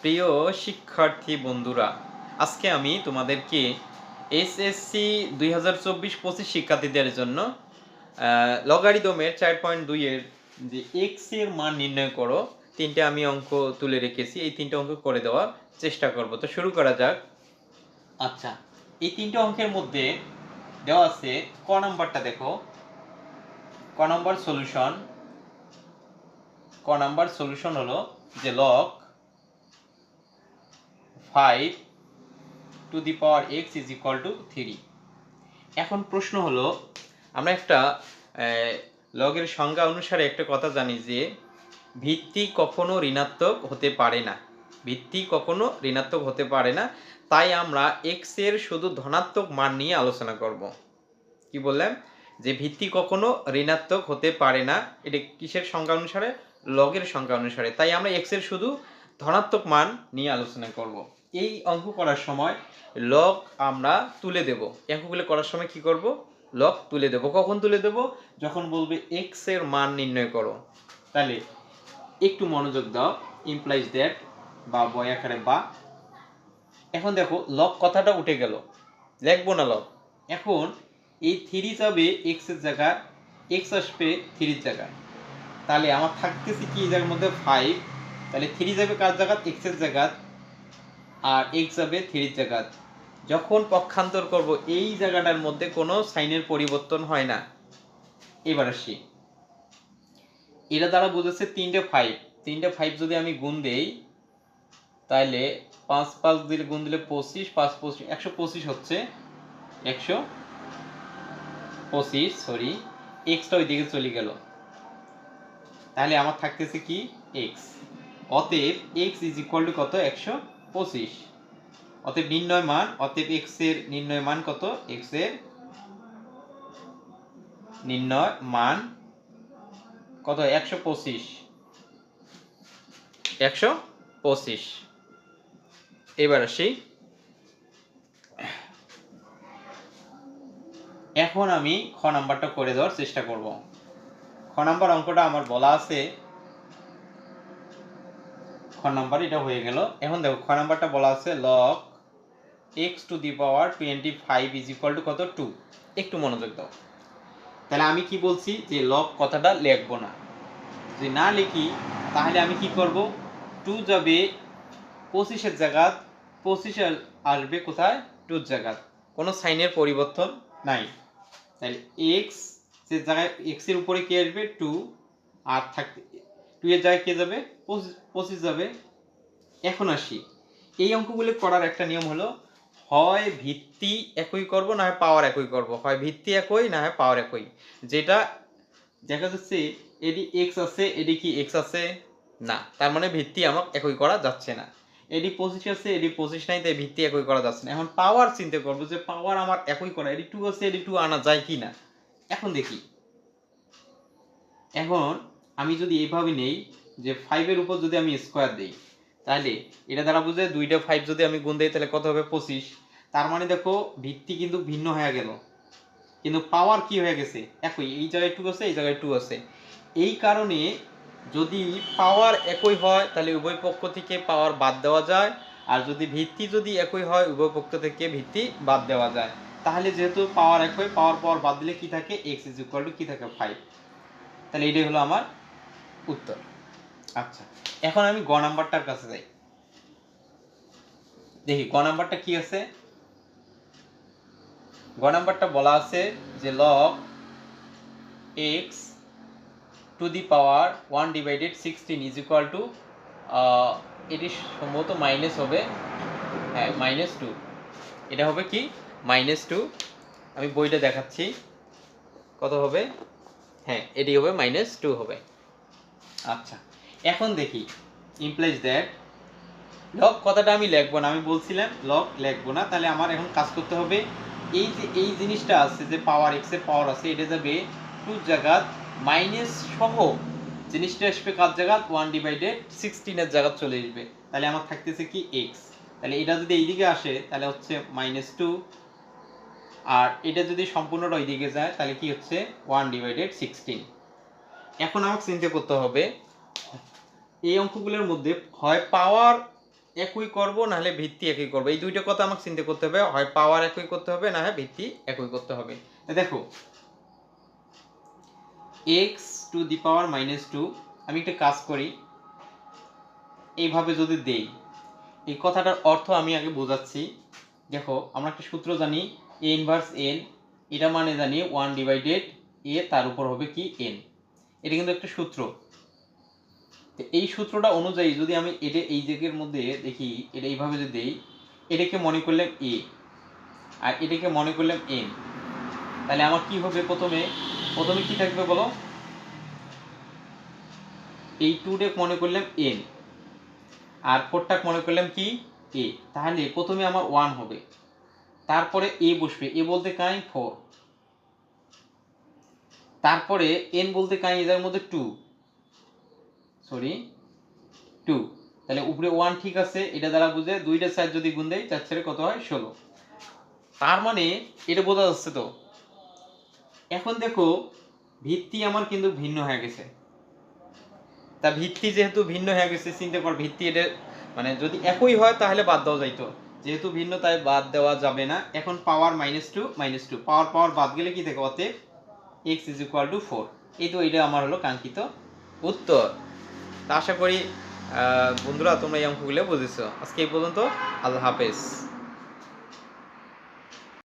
প্রিয় শিক্ষার্থী বন্ধুরা, আজকে আমি তোমাদেরকে এসএসসি দুই হাজার চব্বিশ পঁচিশ শিক্ষার্থীদের জন্য লগারিদমের চার পয়েন্ট দুইয়ের যে এক্সের মান নির্ণয় করো, তিনটে আমি অঙ্ক তুলে রেখেছি, এই তিনটে অঙ্ক করে দেওয়ার চেষ্টা করব। তো শুরু করা যাক। আচ্ছা এই তিনটে অঙ্কের মধ্যে দেওয়া আছে ক নাম্বারটা দেখো। ক নাম্বার সলিউশন ক নাম্বার সলিউশন হলো যে log five to the power x is equal to three এখন প্রশ্ন হলো, আমরা একটা লগের সংজ্ঞা অনুসারে একটা কথা জানি যে ভিত্তি কখনো ঋণাত্মক হতে পারে না। ভিত্তি কখনো ঋণাত্মক হতে পারে না। তাই আমরা এক্সের শুধু ধনাত্মক মান নিয়ে আলোচনা করব। কি বললাম? যে ভিত্তি কখনো ঋণাত্মক হতে পারে না, এটা কিসের সংজ্ঞা অনুসারে? লগের সংখ্যা অনুসারে। তাই আমরা এক্সের শুধু ধনাত্মক মান নিয়ে আলোচনা করব। এই অঙ্ক করার সময় লগ আমরা তুলে দেব। অঙ্কগুলো করার সময় কি করব? লগ তুলে দেব। কখন তুলে দেব? যখন বলবে এক্সের মান নির্ণয় করো। তাহলে একটু মনোযোগ দাও। ইমপ্লাইজ দ্যাট বা বয় আকারে বা। এখন দেখো লক কথাটা উঠে গেল। লিখব না লক এখন এই থ্রি যাবে এক্সের জায়গায় এক্স আসবে থ্রির জায়গায়। তাহলে আমার থাকতেছে কি এর মধ্যে? ফাইভ তাহলে থ্রি যাবে কার জায়গাত এক্সের জায়গাত আর এক্স যাবে থ্রির জায়গাত যখন পক্ষান্তর করব, এই জায়গাটার মধ্যে কোনো সাইনের পরিবর্তন হয় না। এবার আসি। এটা দ্বারা বুঝেছে তিনটে ফাইভ তিনটে ফাইভ যদি আমি গুণ দেই তাহলে পাঁচ পাঁচ দিলে গুণ দিলে পঁচিশ, পাঁচ পঁচিশ, একশো পঁচিশ হচ্ছে। একশো পঁচিশ সরি এক্সটা ওই দিকে চলে গেল। তাহলে আমার থাকতেছে কি? এক্স অতএব এক্স ইজ ইকুয়াল টু কত? একশো পঁচিশ। অতএব নির্ণয় মান, অতএব এক্সের নির্ণয় মান কত? এক্সের নির্ণয় মান কত? একশো পঁচিশ। একশো পঁচিশ। এবার আসি। এখন আমি খ নাম্বারটা করে দেওয়ার চেষ্টা করব। খ নাম্বার অঙ্কটা আমার বলা আছে। খ নাম্বার, এটা হয়ে গেল। এখন দেখো, খ নাম্বারটা বলা আছে log x to the power twenty five is equal to কত? টু একটু মনোযোগ দাও। তাহলে আমি কি বলছি? যে লগ কথাটা লিখব না। যদি না লিখি, তাহলে আমি কি করব? টু যাবে পঁচিশের জায়গাত, পঁচিশ আসবে কোথায়? টুর জায়গাত। কোনো সাইনের পরিবর্তন নাই। তাহলে এক্স যে জায়গায় এক্সের উপরে কে আসবে? টু আর থাকতে টু এর কে যাবে? পঁচিশ পঁচিশ যাবে। এখন আসি। এই অঙ্কগুলো করার একটা নিয়ম হলো, হয় ভিত্তি একই করব, না হয় পাওয়ার একই করব। হয় ভিত্তি একই, না হয় পাওয়ার একই। যেটা দেখা যাচ্ছে এডি এক্স আছে এডি কি এক্স আছে? না। তার মানে ভিত্তি আমার একই করা যাচ্ছে না। এডি পঁচিশ আছে এডি পঁচিশ নাই, তাই ভিত্তি একই করা যাচ্ছে না। এখন পাওয়ার চিন্তা করব যে পাওয়ার আমার একই করা এডি টু আছে এডি টু আনা যায় কি না এখন দেখি। এখন আমি যদি এইভাবে নেই যে ফাইভের উপর যদি আমি স্কোয়ার দিই, তাহলে এটা দ্বারা বুঝে দুইটা ফাইভ যদি আমি গুণ দিই তাহলে কত হবে? পঁচিশ। তার মানে দেখো, ভিত্তি কিন্তু ভিন্ন হয়ে গেল। কিন্তু পাওয়ার কি হয়ে গেছে? একই, এই জায়গায় টু আছে, এই জায়গায় টু আছে। এই কারণে যদি পাওয়ার একই হয়, তাহলে উভয় পক্ষ থেকে পাওয়ার বাদ দেওয়া যায়। আর যদি ভিত্তি যদি একই হয়, উভয় পক্ষ থেকে ভিত্তি বাদ দেওয়া যায়। তাহলে যেহেতু পাওয়ার একই পাওয়ার পাওয়ার বাদ দিলে কি থাকে? এক্স ইজ ইকুয়াল টু কি থাকে? ফাইভ তাহলে এটাই হলো আমার উত্তর। আচ্ছা এখন আমি গ নাম্বারটার কাছে যাই। দেখি, গ নাম্বারটা কি আছে? গ নাম্বারটা বলা আছে যে log x to the power one divided sixteen is equal to এটি সম্ভবত মাইনাস হবে হ্যাঁ মাইনাস টু এটা হবে কি? মাইনাস টু আমি বইটা দেখাচ্ছি। কত হবে? হ্যাঁ এটি হবে মাইনাস টু হবে। আচ্ছা এখন দেখি ইমপ্লাইজ দ্যাট লগ কথাটা আমি লিখব না, আমি বলছিলাম লগ লিখব না, তাহলে আমার এখন কাজ করতে হবে, এই যে, এই জিনিসটা আছে যে পাওয়ার এক্সের পাওয়ার আছে, এটা যাবে টু জায়গাত মাইনাস সহ, জিনিসটা আসবে কার জায়গাত ওয়ান ডিভাইডেড সিক্সটিনের জায়গা চলে আসবে, তাহলে আমার থাকতেছে কি এক্স তাহলে এটা যদি এইদিকে আসে, তাহলে হচ্ছে মাইনাস টু আর এটা যদি সম্পূর্ণটা ওইদিকে যায়, তাহলে কি হচ্ছে? ওয়ান ডিভাইডেড সিক্সটিন এখন আমাকে চিন্তা করতে হবে, এই অঙ্কগুলোর মধ্যে হয় পাওয়ার একই করব নাহলে ভিত্তি একই করব। এই দুইটা কথা আমাকে চিন্তা করতে হবে, হয় পাওয়ার একই করতে হবে, না হয় ভিত্তি একই করতে হবে। দেখো x to the power minus two আমি একটা কাজ করি, এইভাবে যদি দেই, এই কথাটার অর্থ আমি আগে বোঝাচ্ছি। দেখো, আমরা একটা সূত্র জানি এ ইনভার্স এন এটা মানে জানি ওয়ান ডিভাইডেড এ তার উপর হবে কি এন এটা কিন্তু একটা সূত্র। এই সূত্রটা অনুযায়ী যদি আমি এটা এই জায়গার মধ্যে দেখি, এটা এইভাবে যদি দেই, এটাকে মনে করলাম এ আর এটাকে মনে করলাম এন তাহলে আমার কি হবে প্রথমে? প্রথমে কি থাকবে বলো? এই টুডে মনে করলাম এন আর ফোরটাক মনে করলাম কি? এ তাহলে প্রথমে আমার ওয়ান হবে। তারপরে এ বসবে। এ বলতে কাই? ফোর তারপরে এন বলতে কাই এদের মধ্যে টু সরি টু তাহলে উপরে ওয়ান ঠিক আছে, এটা দ্বারা বুঝে দুইটা সাইড যদি গুণ দেয় চার ছেড়ে কত হয়? ষোলো। তার মানে এটা বোঝা যাচ্ছে তো। এখন দেখো, ভিত্তি আমার কিন্তু ভিন্ন হয়ে গেছে। তা ভিত্তি যেহেতু ভিন্ন হয়ে গেছে, চিন্তা কর, ভিত্তি এটা মানে যদি একই হয় তাহলে বাদ দেওয়া যাইতো। যেহেতু ভিন্ন, তাই বাদ দেওয়া যাবে না। এখন power minus two minus two power power বাদ গেলে কি থাকে অতএব x is equal to four এই তো এটা আমার হলো কাঙ্ক্ষিত উত্তর। তা আশা করি বন্ধুরা, তোমরা এই অঙ্কগুলো বুঝেছ। আজকে এই পর্যন্ত, আল্লাহ হাফেজ।